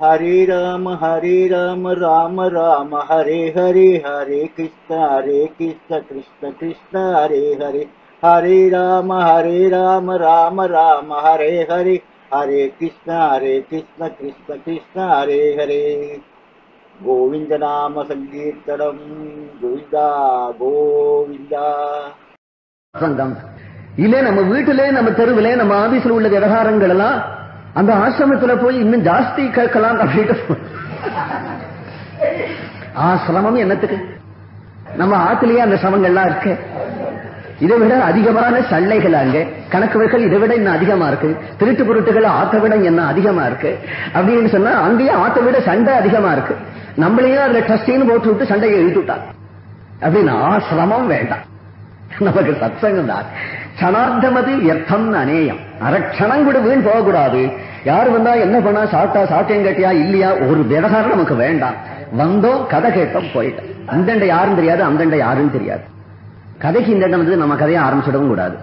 ஹரே ராம ஹரே ராம ராம ராம ஹரே ஹரே ஹரே கிருஷ்ண ஹரே கிருஷ்ண கிருஷ்ண கிருஷ்ண ஹரே ஹரே. ஹரே ராம ஹரே ராம ராம ராம ஹரே ஹரே. ஹரே கிருஷ்ண ஹரே கிருஷ்ண கிருஷ்ண கிருஷ்ண ஹரே ஹரே. கோவிந்த நாம சங்கீர்த்தனம். கோவிந்தா கோவிந்தா. சொந்தம் இல்ல நம்ம வீட்டிலே நம்ம தெருவிலே நம்ம ஆபீஸ்ல உள்ள விவகாரங்கள் எல்லாம் அந்த ஆசிரமத்துல போய் இன்னும் ஜாஸ்தி கேட்கலாம் அப்படின்ட்டு ஆசிரமம் என்னத்துக்கு? நம்ம ஆத்திலேயே அந்த சிரமங்கள்லாம் இருக்கு. இதை விட அதிகமான சண்டைகள் அங்க. கணக்குவர்கள் இதை விட இன்னும் அதிகமா இருக்கு. திருட்டு பொருட்டுகள் ஆத்த விட என்ன அதிகமா இருக்கு. அப்படின்னு சொன்னா அங்கேயும் ஆத்த விட சண்டை அதிகமா இருக்கு. நம்மளையும் அதுல ட்ரஸ்டின்னு போட்டு விட்டு சண்டையை எழுதி விட்டாங்க. அப்படின்னு ஆசிரமம் வேண்டாம். நமக்கு சத்சங்கம் தான். சனார்த்தமது எர்த்தம் அநேயம். அரட்சணம் கூட வீண் போகக்கூடாது. யார் வந்தா என்ன பண்ணா? சாப்பிட்டா சாப்பிட்டேன் கேட்டியா? இல்லையா? ஒரு விவகாரம் நமக்கு வேண்டாம். வந்தோம் கதை கேட்டோம் போயிட்டோம். அந்தண்ட யாரும் தெரியாது அந்தண்ட யாரும் தெரியாது. கதைக்கு இந்த இடம் வந்து நம்ம கதையை ஆரம்பிச்சிடவும் கூடாது.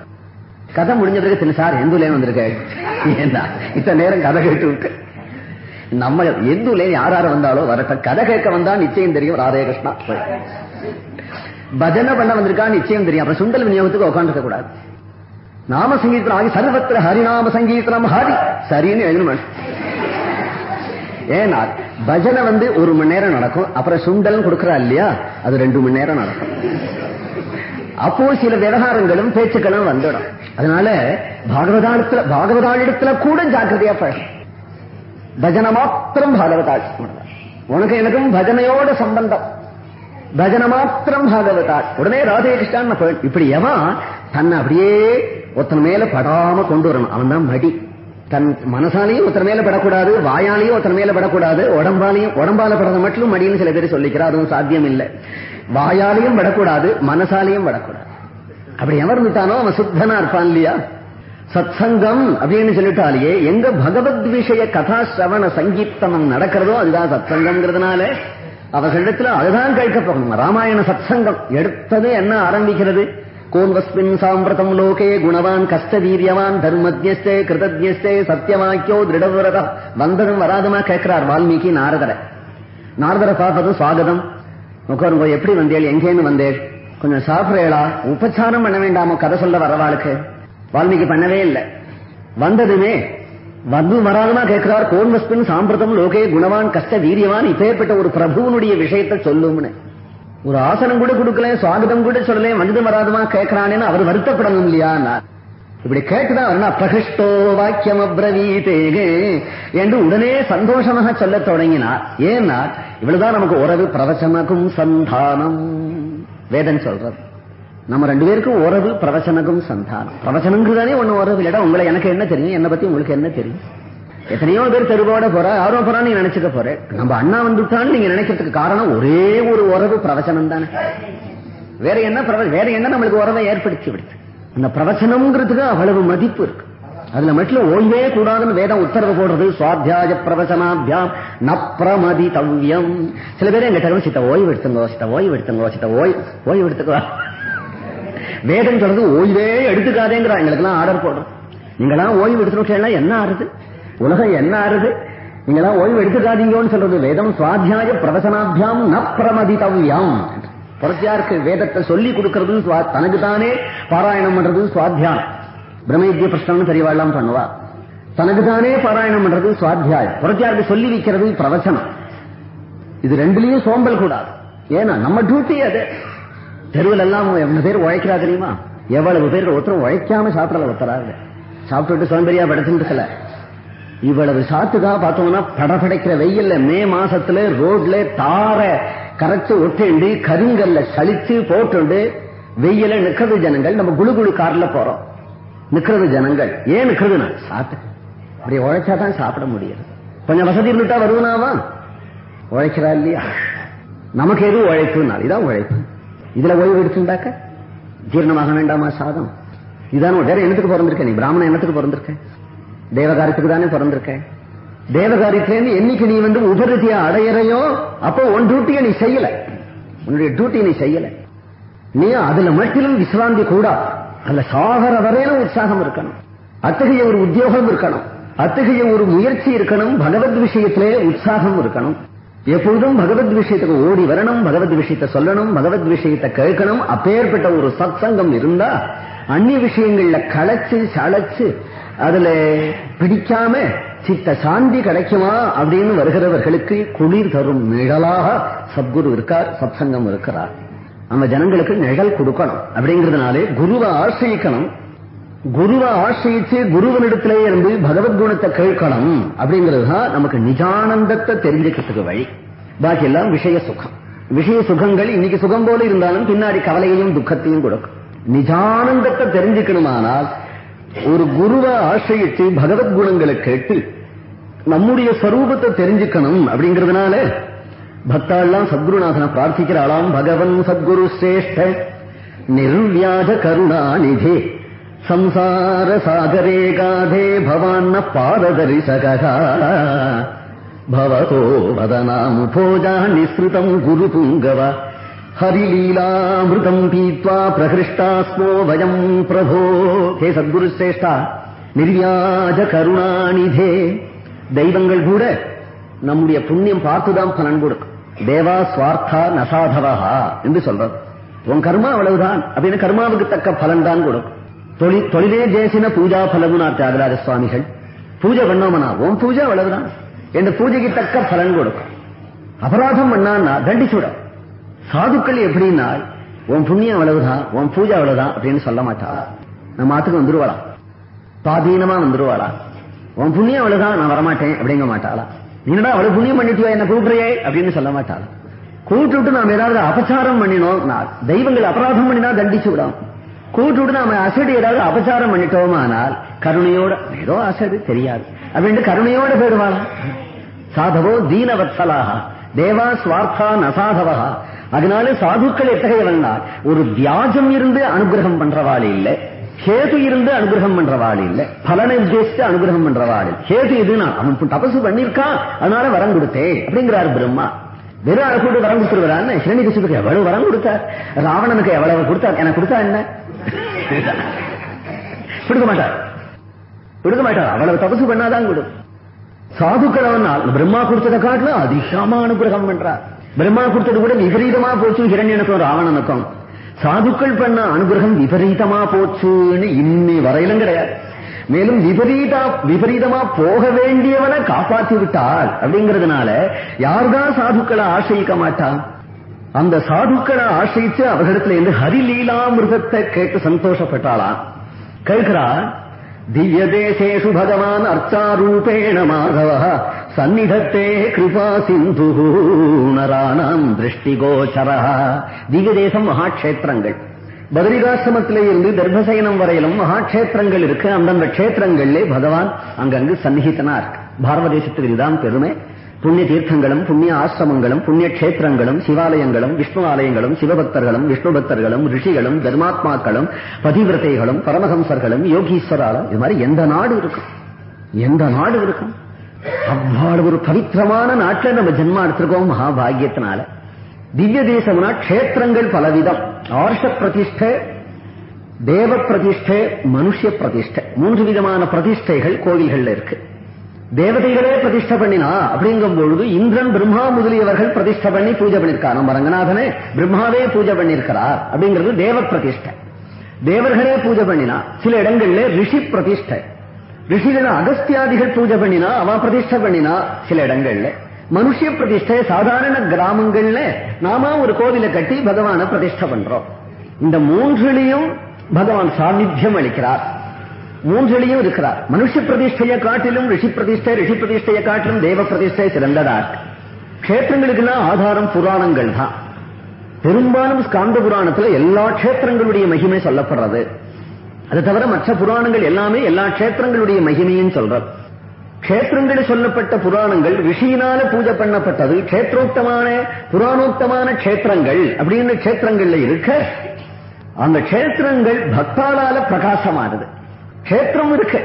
கதை முடிஞ்ச பிறகு திரு சார் எந்துலே வந்திருக்க. ஏண்டா? இத்தனை நேரம் கதை கேட்டு விட்டு. நம்ம எந்துலே யார் யார் வந்தாலோ வரட்டும். கதை கேட்க வந்தா நிச்சயம் தெரியும். ராதே கிருஷ்ணா. பஜனை பண்ண வந்திருக்கா? நிச்சயம் தெரியும். அப்புறம் சுண்டல் விநியோகத்துக்கு உட்காந்துருக்க கூடாது நாம சங்கீர்த்தனம் ஆகி சர்வத்திர ஹரிநாம சங்கீர்த்தனம் ஹரி. சரின்னு எழுதணும் ஏன்னா பஜனை வந்து ஒரு மணி நேரம் நடக்கும் அப்புறம் சுண்டல் கொடுக்கறா இல்லையா? அது ரெண்டு மணி நேரம் நடக்கும். அப்போ சில விவகாரங்களும் பேச்சுக்களும் வந்துடும். அதனால பாகவதாளத்துல பாகவதாளிடத்துல கூட ஜாக்கிரதையா பேச பஜனை மாத்திரம் பாகவதாள். உனக்கு எனக்கும் பஜனையோட சம்பந்தம். பஜனை மாத்திரம் பாகவதாள். உடனே ராதே கிருஷ்ணான் இப்படி எவன் தன்னை அப்படியே ஒருத்தன் மேல படாம கொண்டு வரணும். அவன் தான் மடி. தன் மனசாலையும் ஒருத்தர் மேல படக்கூடாது வாயாலையும் ஒருத்தர் மேல படக்கூடாது உடம்பாலையும் உடம்பால படுறது மட்டும் மடின்னு சில பேர் சொல்லிக்கிறார் அதுவும் சாத்தியம் இல்லை வாயாலையும் படக்கூடாது மனசாலையும் படக்கூடாது. அப்படி எமர்ந்துட்டானோ அவன் சுத்தனா இருப்பான் இல்லையா? சத்சங்கம் அப்படின்னு சொல்லிட்டாலேயே எங்க பகவத் விஷய கதா சிரவண சங்கீர்த்தனம் நடக்கிறதோ அதுதான் சத்சங்கம்ங்கிறதுனால அவர்களிடத்துல அதுதான் கேட்க போகணும் ராமாயண சத்சங்கம் எடுத்தது என்ன ஆரம்பிக்கிறது? கோன்வஸ்மின் சாம்பிரதம் லோகே குணவான் கஷ்ட வீரியவான் தர்மஜ்யஸ்தே கிருதஜ்யஸ்தே சத்தியவாக்கியோ திருடவிரதா வந்ததும் வராதுமா கேட்கிறார் வால்மீகி நாரதரை. நாரதரை பார்ப்பதும் சுவாகதம். உட்காருங்க எப்படி வந்தேள் எங்கேன்னு வந்தேள்? கொஞ்சம் சாப்பிடுறேளா? உபச்சாரம் பண்ண வேண்டாமோ? கதை சொல்ல வரவாளுக்கு. வால்மீகி பண்ணவே இல்லை. வந்ததுமே வந்து வராதமா? கேட்கிறார். கோன்வஸ்பின் சாம்பிரதம் லோகே குணவான் கஷ்ட வீரியவான் இப்பேற்பட்ட ஒரு பிரபுவனுடைய விஷயத்தை சொல்லும்னு. ஒரு ஆசனம் கூட கொடுக்கல சுவாகதம் கூட சொல்லல வந்தது வராதமா கேட்கிறானேன்னு அவர் வருத்தப்படணும் இல்லையா? இப்படி கேட்டுதான் வரணும் பிரகிருஷ்டோ வாக்கியம் அப்ரவீதேகே என்று உடனே சந்தோஷமாக சொல்ல தொடங்கினார். ஏன்னா இவ்வளவுதான் நமக்கு உறவு பிரவச்சனகும் சந்தானம். வேதன் சொல்றது. நம்ம ரெண்டு பேருக்கும் உறவு பிரவச்சனகும் சந்தானம். பிரவச்சனங்கிறதானே ஒண்ணு உறவு இல்லடா உங்களை எனக்கு என்ன தெரியும்? என்ன பத்தி உங்களுக்கு என்ன தெரியும்? எத்தனையோ பேர் தெருவோட போற யாரோ போறான்னு நீ நினைச்சுக்க போற. நம்ம அண்ணா வந்துட்டான்னு நீங்க நினைக்கிறதுக்கு காரணம் ஒரே ஒரு உறவு பிரவச்சனம் தானே. வேற என்ன வேற என்ன நம்மளுக்கு உறவை ஏற்படுத்தி விடுது? அந்த பிரவச்சனம்ங்கிறதுக்கு அவ்வளவு மதிப்பு இருக்கு. அதுல மட்டும் ஓய்வே கூடாதுன்னு வேதம் உத்தரவு போடுறது சுவாத்தியாய பிரவச்சனாபியாம் நப்ரமதி தவ்யம் சில பேர் எங்க எங்கிட்ட சித்த ஓய்வு எடுத்துங்கோ சித்த ஓய்வு எடுத்துங்கோ சித்த ஓய் ஓய்வு எடுத்துக்கோ. வேதம் சொல்றது ஓய்வே எடுத்துக்காதேங்கிறா எங்களுக்கெல்லாம் ஆர்டர் போடுறோம் நீங்களாம் ஓய்வு எடுத்துட்டா என்ன ஆறுது? உலகம் என்ன ஆறுது? நீங்களாம் ஓய்வு எடுத்துக்காதீங்கன்னு சொல்றது வேதம் சுவாத்தியாய பிரவசனாபியாம் ந பிரமதித்தவ்யாம் புரட்சியாருக்கு வேதத்தை சொல்லி கொடுக்கறது தனக்கு தானே பாராயணம் பண்றது சுவாத்தியாயம். பிரம்மயுத்திய பிரஷ்னம் தெரியவாழ்லாம் பண்ணுவா. தனக்கு தானே பாராயணம் பண்றது சுவாத்தியாயம். புரட்சியாருக்கு சொல்லி வைக்கிறது பிரவச்சனம் இது ரெண்டுலயும் சோம்பல் கூடாது. ஏன்னா நம்ம டியூட்டி அது. தெருவில் எல்லாம் எவ்வளவு பேர் உழைக்கிறா தெரியுமா? எவ்வளவு பேர் ஒருத்தரும் உழைக்காம சாப்பிடல ஒருத்தராங்க சாப்பிட்டுட்டு சோம்பேறியா படுத்துட்டு இருக்கல. இவ்வளவு சாத்துக்கா பார்த்தோம்னா படபடைக்கிற வெயில்ல மே மாசத்துல ரோட்ல தார கரைச்சு ஒட்டிண்டு கருங்கல்ல சளிச்சு போட்டுண்டு வெயில நிக்கிறது ஜனங்கள். நம்ம குழு குழு கார்ல போறோம். நிக்கிறது ஜனங்கள். ஏன் நிக்கிறதுனா சாத்து. அப்படி உழைச்சாதான் சாப்பிட முடியும். கொஞ்சம் வசதி இருந்துட்டா வருவனாவா உழைக்கிறா இல்லையா? நமக்கு எது உழைப்புனா இதான் உழைப்பு. இதுல ஓய்வு எடுத்துண்டாக்க? ஜீரணமாக வேண்டாமா சாதம்? இதான் வேற என்னத்துக்கு பிறந்திருக்க? நீ பிராமண என்னத்துக்கு பிறந்திருக்க? தேவகாரியத்துக்கு தானே பிறந்திருக்க? தேவகாரியத்திலேருந்து என்னைக்கு நீ வந்து உபரிதியா அடையறையோ அப்போ உன் டியூட்டியை நீ செய்யல. உன்னுடைய டியூட்டியை நீ செய்யல. நீ அதுல மட்டிலும் விசிராந்தி கூட. அதுல சாகர வரையிலும் உற்சாகம் இருக்கணும். அத்தகைய ஒரு உத்தியோகம் இருக்கணும். அத்தகைய ஒரு முயற்சி இருக்கணும். பகவத் விஷயத்திலே உற்சாகம் இருக்கணும். எப்பொழுதும் பகவத் விஷயத்துக்கு ஓடி வரணும். பகவத் விஷயத்தை சொல்லணும். பகவத் விஷயத்தை கேட்கணும். அப்பேற்பட்ட ஒரு சத்சங்கம் இருந்தா அந்நிய விஷயங்கள்ல களைச்சு சளைச்சு அதுல பிடிக்காம சித்த சாந்தி கிடைக்குமா அப்படின்னு வருகிறவர்களுக்கு குளிர் தரும் நிழலாக சத்குரு இருக்கார் சத்சங்கம் இருக்கிறார். நம்ம ஜனங்களுக்கு நிழல் கொடுக்கணும். அப்படிங்கறதுனாலே குருவை ஆசிரியக்கணும். குருவை ஆசிரியிச்சு குருவனிடத்திலே இருந்து பகவத்குணத்தை கேட்கணும் அப்படிங்கிறதுதான் நமக்கு நிஜானந்தத்தை தெரிஞ்சுக்கிறதுக்கு வழி. பாக்கி எல்லாம் விஷய சுகம். விஷய சுகங்கள் இன்னைக்கு சுகம் போல இருந்தாலும் பின்னாடி கவலையையும் துக்கத்தையும் கொடுக்கும். நிஜானந்தத்தை தெரிஞ்சுக்கணுமானால் ஒரு குருவை ஆசிரியத்து பகவத் குணங்களை கேட்டு நம்முடைய ஸ்வரூபத்தை தெரிஞ்சுக்கணும் அப்படிங்கறதுனால பக்தாள்லாம் சத்குருநாதனை பிரார்த்திக்கிறாளாம். பகவன் சத்குரு சிரேஷ்ட. நிர்வியாஜ கருணாநிதி. சம்சார சாகரே காதே பவான்ன பாரதரிசகா. பவதோ வதனாமு போஜா நிஸ்ருதம் குரு புங்கவா. ஹரிலீலாமிருதம் பீத்வா பிரகிருஷ்டாஸ்மோ வயம் பிரபோ ஹே சத்குரு சிரேஷ்டா நிர்வியாஜ கருணாநிதே தெய்வங்கள் கூட நம்முடைய புண்ணியம் பார்த்துதான் பலன் கொடுக்கும். தேவா சுவார்த்தா நசாதவா என்று சொல்றது. உன் கர்மா அவ்வளவுதான் அப்படின்னு கர்மாவுக்கு தக்க பலன் தான் கொடுக்கும். தொழிலே ஜெயசின பூஜா பலமுனார் தியாகராஜ சுவாமிகள். பூஜை பண்ணோமனா? உன் பூஜை அவ்வளவுதான். என்ற பூஜைக்கு தக்க பலன் கொடுக்கும். அபராதம் பண்ணான்னா தண்டிச்சுடும் சாதுக்கள் எப்படின்னா உன் புண்ணியம் அவ்வளவுதான் உன் பூஜை அவ்வளவுதான் அப்படின்னு சொல்ல மாட்டா. நம்ம ஆத்துக்கு வந்துருவாளா? பாதீனமா வந்துருவாளா? உன் புண்ணியம் அவ்வளவுதான் நான் வரமாட்டேன் அப்படிங்க மாட்டாளா? என்னடா அவ்வளவு புண்ணியம் பண்ணிட்டு என்ன கூப்பிடுறியே? அப்படின்னு சொல்ல மாட்டாளா? கூட்டுவிட்டு நாம் ஏதாவது அபச்சாரம் பண்ணினோம் நான் தெய்வங்கள் அபராதம் பண்ணினா தண்டிச்சு விடும். கூட்டுவிட்டு நாம அசடு ஏதாவது அபச்சாரம் பண்ணிட்டோமானால் கருணையோட ஏதோ அசடு தெரியாது. அப்படின்ட்டு கருணையோட போயிடுவாளா? சாதவோ தீனவத்சலாக தேவா சுவார்த்தா நசாதவா அதனால சாதுக்கள் எத்தகையவன்னா ஒரு வியாஜம் இருந்து அனுகிரகம் பண்றவாள் இல்லை கேது இருந்து அனுகிரகம் பண்றவாள் இல்ல பலனை உத்தேசித்து அனுகிரகம் பண்றவாள் கேது இதுனா அவன் தபசு பண்ணிருக்கான் அதனால வரம் கொடுத்தேன் அப்படிங்கிறார் பிரம்மா. வெறும் அழகோடு வரம் கொடுத்துருவான்னு ஹிரணி கசிப்புக்கு எவ்வளவு வரம் கொடுத்தார்? ராவணனுக்கு எவ்வளவு கொடுத்தார் எனக்கு கொடுத்தா என்ன? கொடுக்க மாட்டார். கொடுக்க மாட்டார். அவ்வளவு தபசு பண்ணாதான் கொடு சாதுக்கள் அவனால் பிரம்மா கொடுத்ததை காட்டிலும் அதிகமா அனுகிரகம் பண்றார். பிரம்மா கொடுத்தது கூட விபரீதமா போச்சு ஹிரண்யனுக்கும் ராவணனுக்கும். சாதுக்கள் பண்ண அனுகிரகம் விபரீதமா போச்சுன்னு இன்னி வரையிலும் கிடையாது. மேலும் விபரீதா விபரீதமா போக வேண்டியவனை காப்பாற்றி விட்டாள் அப்படிங்கறதுனால யார்தான் சாதுக்களை ஆசிரியிக்க மாட்டான்? அந்த சாதுக்களை ஆசிரிச்சு அவர்களிடத்துல இருந்து ஹரிலீலா மிருகத்தை கேட்டு சந்தோஷப்பட்டாளாம். கேட்கிறா திவ்ய தேசேஷு பகவான் அர்ச்சாரூபேண மாதவ சந்நிதத்தே கிருபா சிந்து நராணாம் திருஷ்டிகோச்சர. திவ்ய மகாட்சேத்திரங்கள் பதிரிகாசிரமத்திலே இருந்து தர்மசயனம் வரையிலும் மகாட்சேத்திரங்கள் இருக்கு. அந்தந்த கஷேத்திரங்களிலே பகவான் அங்கங்கு சந்நிகிதனா இருக்கு பாரத தேசத்துக்கு இதுதான் பெருமை. புண்ணிய தீர்த்தங்களும் புண்ணிய ஆசிரமங்களும் புண்ணிய கஷேத்திரங்களும் சிவாலயங்களும் விஷ்ணு ஆலயங்களும் சிவபக்தர்களும் விஷ்ணு பக்தர்களும் ரிஷிகளும் தர்மாத்மாக்களும் பதிவிரதைகளும் பரமஹம்சர்களும் யோகீஸ்வராலும். இது மாதிரி எந்த நாடு இருக்கும்? எந்த நாடு இருக்கும்? அவ்வளவு ஒரு பவித்திரமான நாட்டில் நம்ம ஜென்மா எடுத்திருக்கோம் மகாபாகியத்தினால திவ்ய தேசம்னா கஷேத்திரங்கள் பலவிதம் ஆர்ஷ பிரதிஷ்டை தேவ பிரதிஷ்டை மனுஷ பிரதிஷ்டை மூன்று விதமான பிரதிஷ்டைகள் கோவில்கள்ல இருக்கு தேவதைகளே பிரதிஷ்டை பண்ணினா அப்படிங்கும் பொழுது இந்திரன் பிரம்மா முதலியவர்கள் பிரதிஷ்டை பண்ணி பூஜை பண்ணிருக்கார் நம்ம ரங்கநாதனே பிரம்மாவே பூஜை பண்ணிருக்கிறார் அப்படிங்கிறது தேவ பிரதிஷ்டை தேவர்களே பூஜை பண்ணினா சில இடங்கள்ல ரிஷி பிரதிஷ்டை ரிஷிகள் அகஸ்தியாதிகள் பூஜை பண்ணினா அவ பிரதிஷ்டை பண்ணினா சில இடங்கள்ல. மனுஷ பிரதிஷ்டை சாதாரண கிராமங்கள்ல நாம ஒரு கோவிலை கட்டி பகவான பிரதிஷ்டை பண்றோம். இந்த மூன்றுலையும் பகவான் சாநித்தியம் அளிக்கிறார். மூன்றிலையும் இருக்கிறார். மனுஷ பிரதிஷ்டையை காட்டிலும் ரிஷி பிரதிஷ்டை ரிஷி பிரதிஷ்டையை காட்டிலும் தேவ பிரதிஷ்டை சிறந்ததா கஷேத்திரங்களுக்குலாம் ஆதாரம் புராணங்கள் தான் பெரும்பாலும் ஸ்காந்த புராணத்துல எல்லா கஷேத்திரங்களுடைய மகிமை சொல்லப்படுறது. அது தவிர மற்ற புராணங்கள் எல்லாமே எல்லா கஷேத்திரங்களுடைய மகிமையும் சொல்றது க்ஷேத்திரங்கள் சொல்லப்பட்ட புராணங்கள் ரிஷியினால பூஜை பண்ணப்பட்டது கஷேத்திரோக்தமான புராணோக்தமான க்ஷேத்திரங்கள் அப்படின்னு கஷேத்திரங்கள்ல இருக்க அந்த கஷேத்திரங்கள் பக்தாளால பிரகாசமானது. க்ஷேத்திரம் இருக்கு.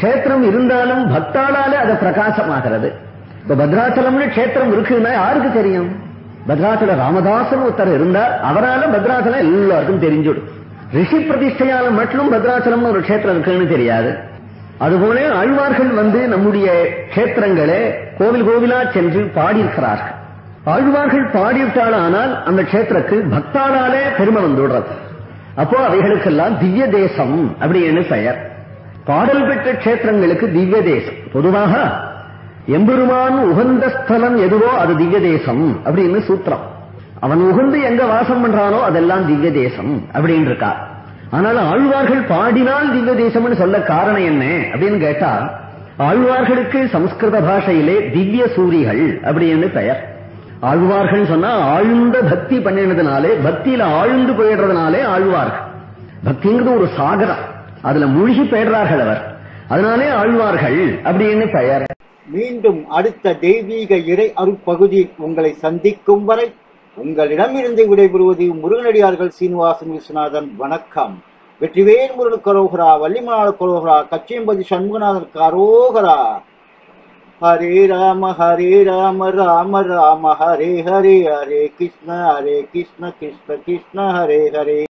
க்ஷேத்திரம் இருந்தாலும் பக்தாளால அது பிரகாசமாகிறது. இப்ப பத்ராச்சலம்னு க்ஷேத்திரம் இருக்குன்னா யாருக்கு தெரியும்? பத்ராச்சல ராமதாசன் ஒருத்தர் இருந்தார். அவரால பத்ராச்சலம் எல்லாருக்கும் தெரிஞ்சுடும். ரிஷி பிரதிஷ்டையால மட்டும் பத்ராச்சலம் ஒரு கஷேத்திரம் இருக்குன்னு தெரியாது. அதுபோல ஆழ்வார்கள் வந்து நம்முடைய கஷேத்திரங்களை கோவில் கோவிலா சென்று பாடியிருக்கிறார்கள். ஆழ்வார்கள் பாடிவிட்டாலானால் அந்த க்ஷேத்திரக்கு பக்தாளாலே பெருமை வந்துடுறது அப்போ அவைகளுக்கெல்லாம் திவ்ய தேசம் அப்படின்னு பெயர். பாடல் பெற்ற கஷேத்திரங்களுக்கு திவ்ய தேசம் பொதுவாக எம்பெருமான் உகந்த ஸ்தலம் எதுவோ அது திவ்ய தேசம் அப்படின்னு சூத்திரம். அவன் உகந்து எங்க வாசம் பண்றானோ அதெல்லாம் திவ்ய தேசம் அப்படின்னு இருக்கா. ஆனால் ஆழ்வார்கள் பாடினால் திவ்ய தேசம்னு சொல்ல காரணம் என்ன அப்படின்னு கேட்டா ஆழ்வார்களுக்கு சம்ஸ்கிருத பாஷையிலே திவ்ய சூரிகள் அப்படின்னு பெயர். ஆழ்வார்கள் சொன்னா ஆழ்ந்த பக்தி பண்ணினதுனாலே பக்தியில ஆழ்ந்து போயிடுறதுனாலே ஆழ்வார்கள். பக்திங்கிறது ஒரு சாகரம். அதுல மூழ்கி போயிடுறார்கள் அவர். அதனாலே ஆழ்வார்கள் அப்படின்னு பெயர். மீண்டும் அடுத்த தெய்வீக இறை அருப்பகுதி உங்களை சந்திக்கும் வரை உங்களிடமிருந்து விடைபெறுவது முருகனடியார்கள் சீனிவாசன் விஸ்வநாதன். வணக்கம். வெற்றிவேல் முருகன் கரோகரா வள்ளிமலாள கரோகரா கச்சியம்பதி சண்முகநாதன் கரோகரா. ஹரே ராம ஹரே ராம ராம ராம ஹரே ஹரே ஹரே கிருஷ்ண ஹரே கிருஷ்ண கிருஷ்ண கிருஷ்ண ஹரே ஹரே.